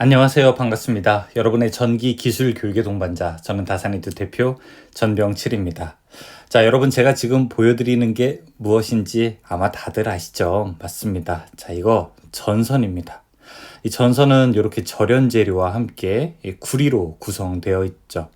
안녕하세요. 반갑습니다. 여러분의 전기 기술 교육의 동반자, 저는 다산이드 대표 전병칠입니다. 자, 여러분 제가 지금 보여드리는 게 무엇인지 아마 다들 아시죠? 맞습니다. 자, 이거 전선입니다. 이 전선은 이렇게 절연 재료와 함께 구리로 구성되어 있죠.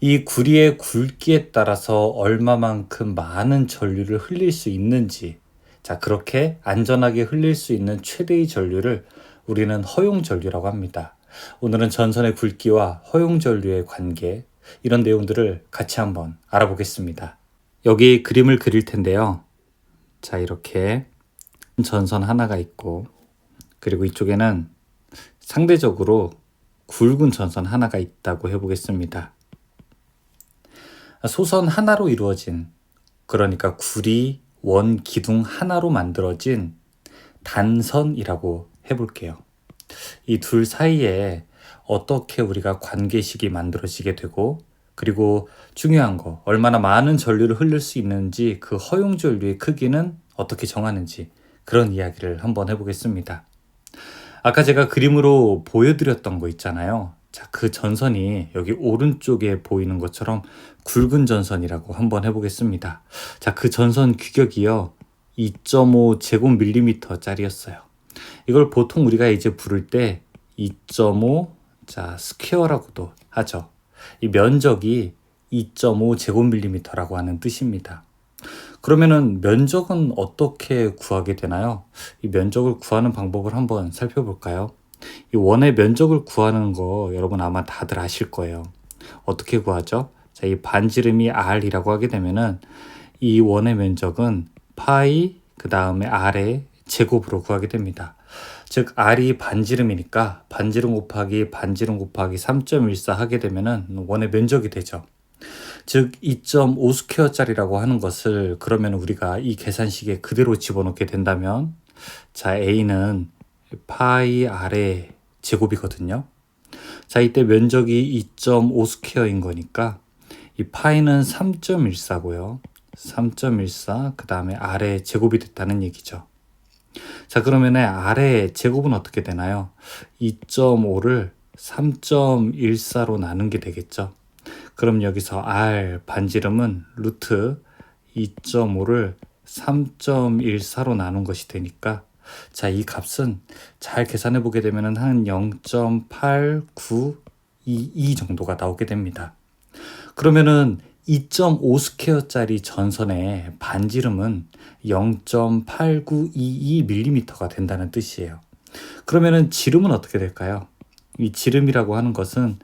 이 구리의 굵기에 따라서 얼마만큼 많은 전류를 흘릴 수 있는지, 자, 그렇게 안전하게 흘릴 수 있는 최대의 전류를 우리는 허용 전류라고 합니다. 오늘은 전선의 굵기와 허용 전류의 관계 이런 내용들을 같이 한번 알아보겠습니다. 여기 그림을 그릴 텐데요. 자, 이렇게 전선 하나가 있고 그리고 이쪽에는 상대적으로 굵은 전선 하나가 있다고 해보겠습니다. 소선 하나로 이루어진 그러니까 구리 원 기둥 하나로 만들어진 단선이라고 해볼게요. 이 둘 사이에 어떻게 우리가 관계식이 만들어지게 되고 그리고 중요한 거 얼마나 많은 전류를 흘릴 수 있는지 그 허용 전류의 크기는 어떻게 정하는지 그런 이야기를 한번 해보겠습니다. 아까 제가 그림으로 보여드렸던 거 있잖아요. 자, 그 전선이 여기 오른쪽에 보이는 것처럼 굵은 전선이라고 한번 해보겠습니다. 자, 그 전선 규격이요. 2.5 제곱밀리미터 짜리였어요. 이걸 보통 우리가 이제 부를 때 2.5 자, 스퀘어라고도 하죠. 이 면적이 2.5 제곱밀리미터라고 하는 뜻입니다. 그러면은 면적은 어떻게 구하게 되나요? 이 면적을 구하는 방법을 한번 살펴볼까요? 이 원의 면적을 구하는 거 여러분 아마 다들 아실 거예요. 어떻게 구하죠? 자, 이 반지름이 r이라고 하게 되면은 이 원의 면적은 파이 그 다음에 r의 제곱으로 구하게 됩니다. 즉 r이 반지름이니까 반지름 곱하기 반지름 곱하기 3.14 하게 되면은 원의 면적이 되죠. 즉 2.5 스퀘어짜리라고 하는 것을 그러면 우리가 이 계산식에 그대로 집어넣게 된다면 자 a는 파이 r의 제곱이거든요. 자 이때 면적이 2.5 스퀘어인 거니까 이 파이는 3.14고요. 3.14 그 다음에 r의 제곱이 됐다는 얘기죠. 자, 그러면 아래 제곱은 어떻게 되나요? 2.5를 3.14로 나눈 게 되겠죠. 그럼 여기서 r 반지름은 루트 2.5를 3.14로 나눈 것이 되니까 자, 이 값은 잘 계산해 보게 되면 한 0.8922 정도가 나오게 됩니다. 그러면은 2.5 스퀘어짜리 전선의 반지름은 0.8922mm가 된다는 뜻이에요. 그러면은 지름은 어떻게 될까요? 이 지름이라고 하는 것은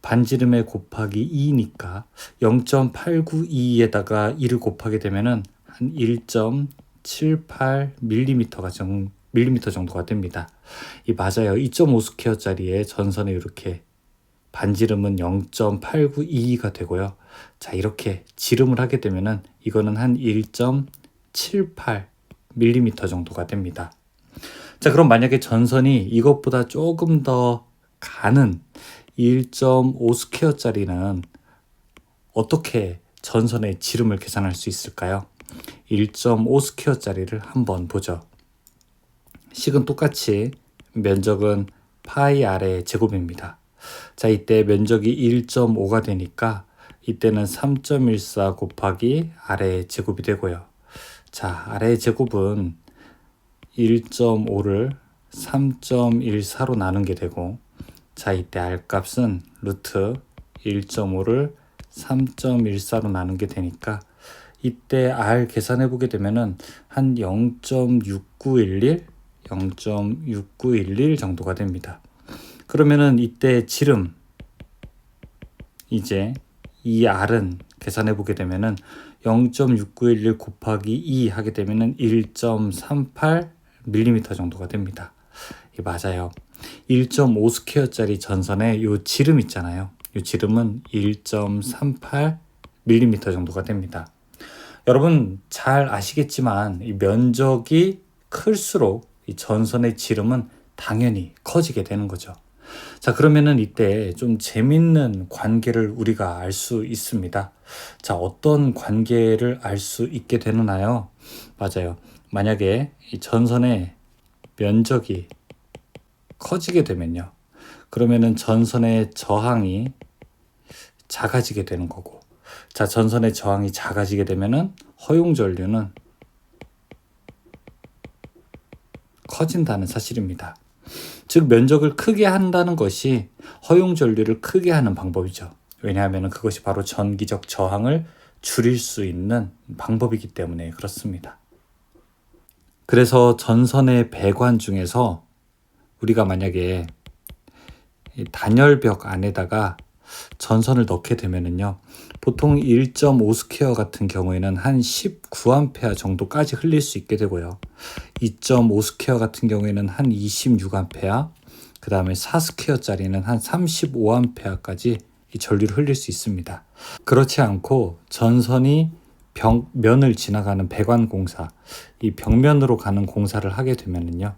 반지름에 곱하기 2니까 0.892에다가 2를 곱하게 되면은 한 1.78mm가 정, 밀리미터 정도가 됩니다. 이 맞아요. 2.5 스퀘어짜리의 전선에 이렇게 반지름은 0.892가 되고요. 자, 이렇게 지름을 하게 되면은 이거는 한 1.78mm 정도가 됩니다. 자, 그럼 만약에 전선이 이것보다 조금 더 가는 1.5 스퀘어짜리는 어떻게 전선의 지름을 계산할 수 있을까요? 1.5 스퀘어짜리를 한번 보죠. 식은 똑같이 면적은 파이 r의 제곱입니다. 자, 이때 면적이 1.5가 되니까 이때는 3.14 곱하기 아래의 제곱이 되고요. 자, 아래의 제곱은 1.5를 3.14로 나눈 게 되고 자, 이때 R 값은 루트 1.5를 3.14로 나눈 게 되니까 이때 R 계산해 보게 되면은 한 0.6911 0.6911 정도가 됩니다. 그러면은 이때 지름 이제 이 R은 계산해 보게 되면은 0.6911 곱하기 2 하게 되면은 1.38mm 정도가 됩니다. 이 맞아요. 1.5 스퀘어짜리 전선에 요 지름 있잖아요. 요 지름은 1.38mm 정도가 됩니다. 여러분 잘 아시겠지만 이 면적이 클수록 이 전선의 지름은 당연히 커지게 되는 거죠. 자, 그러면은 이때 좀 재밌는 관계를 우리가 알 수 있습니다. 자, 어떤 관계를 알 수 있게 되나요? 맞아요. 만약에 이 전선의 면적이 커지게 되면요. 그러면은 전선의 저항이 작아지게 되는 거고. 자, 전선의 저항이 작아지게 되면은 허용 전류는 커진다는 사실입니다. 즉 면적을 크게 한다는 것이 허용 전류를 크게 하는 방법이죠. 왜냐하면 그것이 바로 전기적 저항을 줄일 수 있는 방법이기 때문에 그렇습니다. 그래서 전선의 배관 중에서 우리가 만약에 단열벽 안에다가 전선을 넣게 되면은요. 보통 1.5 스퀘어 같은 경우에는 한 19A 정도까지 흘릴 수 있게 되고요. 2.5 스퀘어 같은 경우에는 한 26A, 그 다음에 4 스퀘어짜리는 한 35A까지 이 전류를 흘릴 수 있습니다. 그렇지 않고 전선이 벽, 면을 지나가는 배관 공사, 이 벽면으로 가는 공사를 하게 되면은요.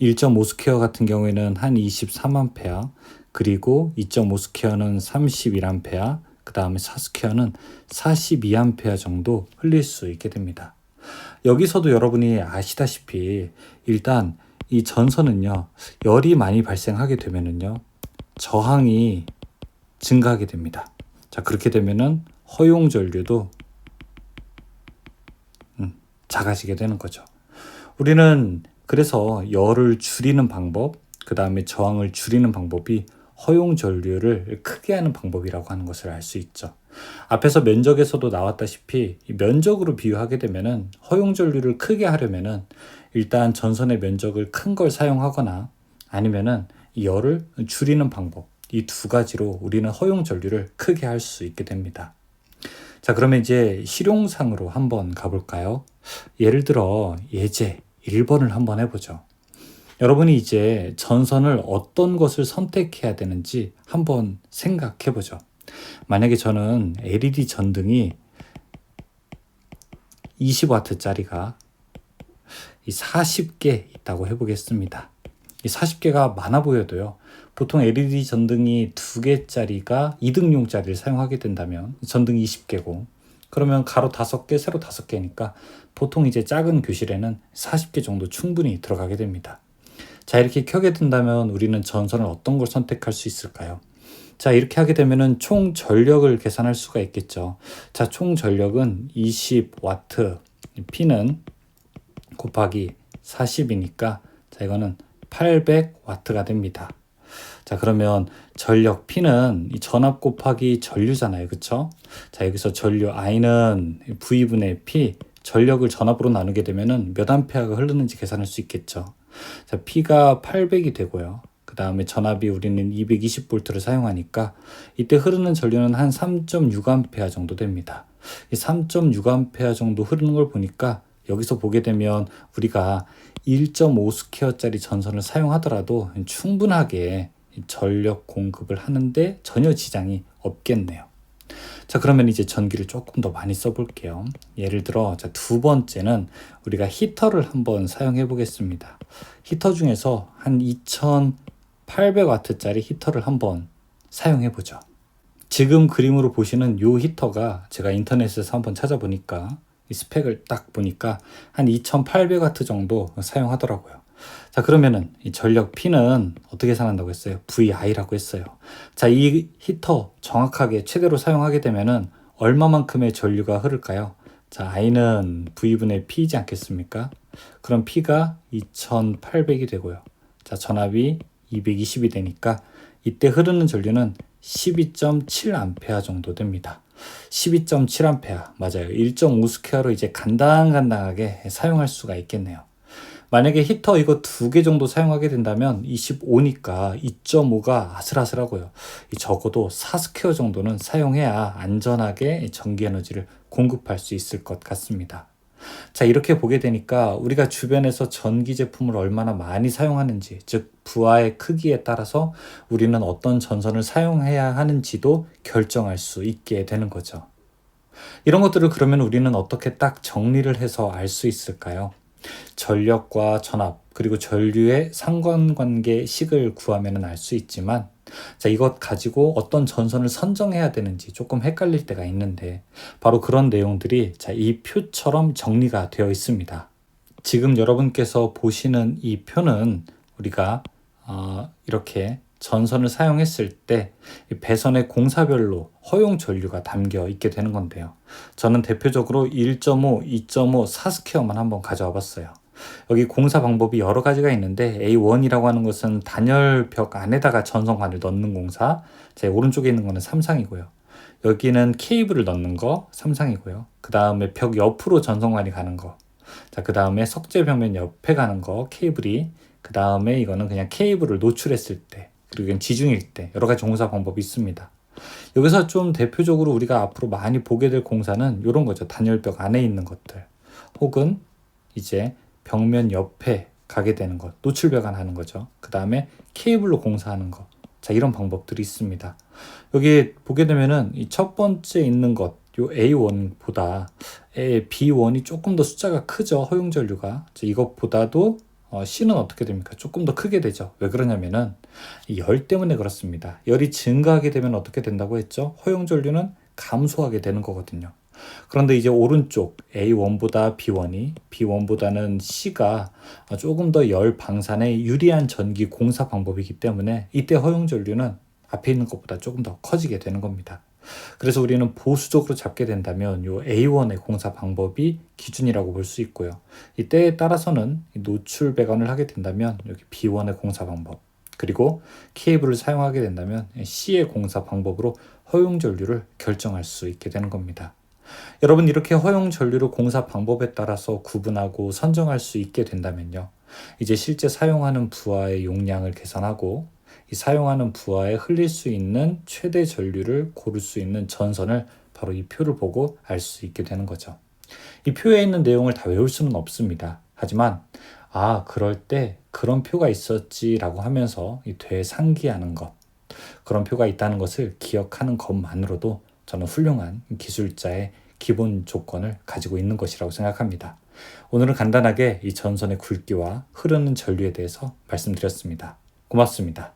1.5 스퀘어 같은 경우에는 한 23A, 그리고 2.5 스퀘어는 31A, 그 다음에 4 스퀘어는 42A 정도 흘릴 수 있게 됩니다. 여기서도 여러분이 아시다시피 일단 이 전선은요, 열이 많이 발생하게 되면은요, 저항이 증가하게 됩니다. 자, 그렇게 되면은 허용 전류도 음, 작아지게 되는 거죠. 우리는 그래서 열을 줄이는 방법, 그 다음에 저항을 줄이는 방법이 허용 전류를 크게 하는 방법이라고 하는 것을 알 수 있죠. 앞에서 면적에서도 나왔다시피 면적으로 비유하게 되면은 허용 전류를 크게 하려면은 일단 전선의 면적을 큰 걸 사용하거나 아니면은 열을 줄이는 방법 이 두 가지로 우리는 허용 전류를 크게 할 수 있게 됩니다. 자, 그러면 이제 실용상으로 한번 가볼까요? 예를 들어 예제 1번을 한번 해보죠. 여러분이 이제 전선을 어떤 것을 선택해야 되는지 한번 생각해 보죠. 만약에 저는 LED 전등이 20W짜리가 40개 있다고 해보겠습니다. 이 40개가 많아 보여도요. 보통 LED 전등이 2개짜리가 2등용짜리를 사용하게 된다면 전등이 20개고 그러면 가로 5개, 세로 5개니까 보통 이제 작은 교실에는 40개 정도 충분히 들어가게 됩니다. 자, 이렇게 켜게 된다면 우리는 전선을 어떤 걸 선택할 수 있을까요? 자, 이렇게 하게 되면은 총 전력을 계산할 수가 있겠죠. 자, 총 전력은 20W, P는 곱하기 40이니까 자, 이거는 800W가 됩니다. 자, 그러면 전력 P는 이 전압 곱하기 전류잖아요. 그쵸? 자, 여기서 전류 I는 V분의 P, 전력을 전압으로 나누게 되면은 몇 암페어가 흐르는지 계산할 수 있겠죠. 자, P가 800이 되고요. 그 다음에 전압이 우리는 220V를 사용하니까 이때 흐르는 전류는 한 3.6A 정도 됩니다. 이 3.6A 정도 흐르는 걸 보니까 여기서 보게 되면 우리가 1.5 스퀘어짜리 전선을 사용하더라도 충분하게 전력 공급을 하는데 전혀 지장이 없겠네요. 자, 그러면 이제 전기를 조금 더 많이 써볼게요. 예를 들어, 자, 두 번째는 우리가 히터를 한번 사용해 보겠습니다. 히터 중에서 한 2800W짜리 히터를 한번 사용해 보죠. 지금 그림으로 보시는 이 히터가 제가 인터넷에서 한번 찾아보니까 이 스펙을 딱 보니까 한 2800W 정도 사용하더라고요. 자, 그러면은 이 전력 P는 어떻게 계산한다고 했어요? VI라고 했어요. 자, 이 히터 정확하게 최대로 사용하게 되면은 얼마만큼의 전류가 흐를까요? 자, I는 V분의 P이지 않겠습니까? 그럼 P가 2800이 되고요. 자, 전압이 220이 되니까 이때 흐르는 전류는 12.7A 정도 됩니다. 12.7A 맞아요. 1.5 스퀘어로 이제 간당간당하게 사용할 수가 있겠네요. 만약에 히터 이거 두 개 정도 사용하게 된다면 25니까 2.5가 아슬아슬하고요. 적어도 4스퀘어 정도는 사용해야 안전하게 전기 에너지를 공급할 수 있을 것 같습니다. 자, 이렇게 보게 되니까 우리가 주변에서 전기 제품을 얼마나 많이 사용하는지, 즉, 부하의 크기에 따라서 우리는 어떤 전선을 사용해야 하는지도 결정할 수 있게 되는 거죠. 이런 것들을 그러면 우리는 어떻게 딱 정리를 해서 알 수 있을까요? 전력과 전압 그리고 전류의 상관관계 식을 구하면 알 수 있지만 자 이것 가지고 어떤 전선을 선정해야 되는지 조금 헷갈릴 때가 있는데 바로 그런 내용들이 자 이 표처럼 정리가 되어 있습니다. 지금 여러분께서 보시는 이 표는 우리가 어, 이렇게 전선을 사용했을 때이 배선의 공사별로 허용 전류가 담겨 있게 되는 건데요. 저는 대표적으로 1.5, 2.5, 4스퀘어만 한번 가져와 봤어요. 여기 공사 방법이 여러 가지가 있는데 A1이라고 하는 것은 단열벽 안에다가 전선관을 넣는 공사. 제 오른쪽에 있는 거는 삼상이고요. 여기는 케이블을 넣는 거 삼상이고요. 그 다음에 벽 옆으로 전선관이 가는 거. 자, 그 다음에 석재 벽면 옆에 가는 거 케이블이. 그 다음에 이거는 그냥 케이블을 노출했을 때 그리고 지중일 때 여러 가지 공사 방법이 있습니다. 여기서 좀 대표적으로 우리가 앞으로 많이 보게 될 공사는 이런 거죠. 단열벽 안에 있는 것들. 혹은 이제 벽면 옆에 가게 되는 것, 노출 배관 하는 거죠. 그 다음에 케이블로 공사하는 것. 자, 이런 방법들이 있습니다. 여기 보게 되면은 이 첫 번째 있는 것, 요 A1보다 B1이 조금 더 숫자가 크죠. 허용 전류가. 자, 이것보다도 어, C는 어떻게 됩니까? 조금 더 크게 되죠. 왜 그러냐면은 이열 때문에 그렇습니다. 열이 증가하게 되면 어떻게 된다고 했죠? 허용 전류는 감소하게 되는 거거든요. 그런데 이제 오른쪽 A1보다 B1이 B1보다는 C가 조금 더 열 방산에 유리한 전기 공사 방법이기 때문에 이때 허용 전류는 앞에 있는 것보다 조금 더 커지게 되는 겁니다. 그래서 우리는 보수적으로 잡게 된다면 요 A1의 공사 방법이 기준이라고 볼 수 있고요. 이 때에 따라서는 노출 배관을 하게 된다면 여기 B1의 공사 방법 그리고 케이블을 사용하게 된다면 C의 공사 방법으로 허용 전류를 결정할 수 있게 되는 겁니다. 여러분 이렇게 허용 전류를 공사 방법에 따라서 구분하고 선정할 수 있게 된다면요. 이제 실제 사용하는 부하의 용량을 계산하고 이 사용하는 부하에 흘릴 수 있는 최대 전류를 고를 수 있는 전선을 바로 이 표를 보고 알 수 있게 되는 거죠. 이 표에 있는 내용을 다 외울 수는 없습니다. 하지만 아 그럴 때 그런 표가 있었지라고 하면서 이 되상기하는 것 그런 표가 있다는 것을 기억하는 것만으로도 저는 훌륭한 기술자의 기본 조건을 가지고 있는 것이라고 생각합니다. 오늘은 간단하게 이 전선의 굵기와 흐르는 전류에 대해서 말씀드렸습니다. 고맙습니다.